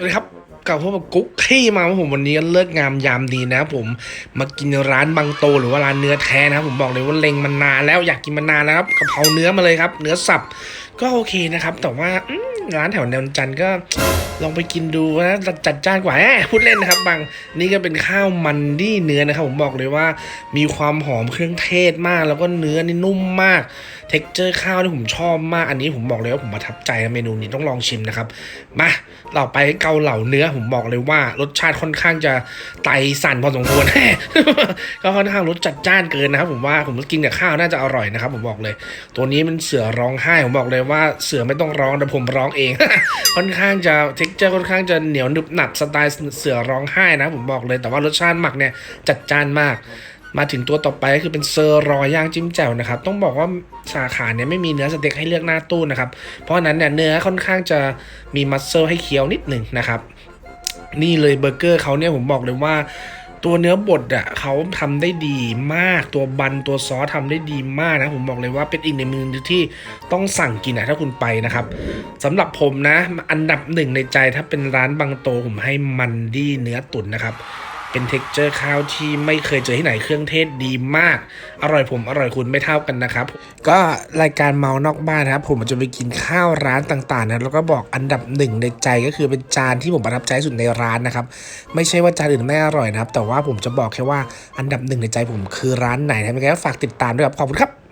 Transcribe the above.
สวัสดีครับกลับพบกับกุ๊กขี้มาผมวันนี้ก็เลิกงามยามดีนะครับผมมากินร้านบางโตหรือว่าร้านเนื้อแท้นะครับผมบอกเลยว่าเล็งมันนานแล้วอยากกินมานานแล้วครับกะเพราเนื้อมาเลยครับ เนื้อสับก็โอเคนะครับ แต่ว่าร้านแถวแนวจันทร์ก็ ลองไปกินดูนะจัดจ้านกว่าแหมพูดเล่นนะครับบางนี่ก็เป็นข้าวมันดี้เนื้อนะครับ ผมบอกเลยว่ามีความหอมเครื่องเทศมาก แล้วก็เนื้อนี่นุ่มมาก เท็กเจอร์ข้าวนี่ผมชอบมาก อันนี้ผมบอกเลยว่าผมประทับใจเมนูนี้ต้องลองชิมนะครับ มาเราไปเกาเหลาเนื้อผมบอกเลยว่ารสชาติค่อนข้างจะไตสั่นพอสมควรก็ค่อนข้างรสจัดจ้านเกินนะครับ ผมว่าผมกินกับข้าวน่าจะอร่อยนะครับ ผมบอกเลย ตัวนี้มันเสือร้องไห้ผมบอกเลยว่าเสือไม่ต้องร้องแต่ผมร้องเอง ค่อนข้างจะเท็กเจอร์ค่อนข้างจะเหนียวหนึบหนับสไตล์เสือร้องไห้นะผมบอกเลยแต่ว่ารสชาติหมักเนี่ยจัดจ้านมาก มาถึงตัวต่อไปก็คือเป็นเซอร์รอย่างจิ้มแจ่วนะครับ ต้องบอกว่าสาขาเนี่ยไม่มีเนื้อสเต็กให้เลือกหน้าตู้นะครับ เพราะนั้นเนี่ยเนื้อค่อนข้างจะมีมัสเซอร์ให้เคี้ยวนิดหนึ่งนะครับ นี่เลยเบอร์เกอร์เขาเนี่ยผมบอกเลยว่า ตัวเนื้อบดอะเขาทำได้ดีมากตัวบันตัวซอสทำได้ดีมากนะ ผมบอกเลยว่าเป็นอีกในมือที่ต้องสั่งกินนะถ้าคุณไปนะครับสำหรับผมนะ อันดับหนึ่งในใจถ้าเป็นร้านบางโตผมให้มันดี้เนื้อตุ๋นนะครับ เป็นเท็กเจอร์ข้าวที่ไม่เคยเจอที่ไหนเครื่องเทศดีมาก อร่อยผมอร่อยคุณไม่เท่ากันนะครับ ก็รายการเมานอกบ้านนะครับ ผมจะไปกินข้าวร้านต่างๆนะแล้วก็บอกอันดับหนึ่งในใจก็คือเป็นจานที่ผมประทับใจสุดในร้านนะครับ ไม่ใช่ว่าจานอื่นไม่อร่อยนะครับ แต่ว่าผมจะบอกแค่ว่าอันดับหนึ่งในใจผมคือร้านไหนนะครับก็ฝากติดตามด้วยครับขอบคุณครับ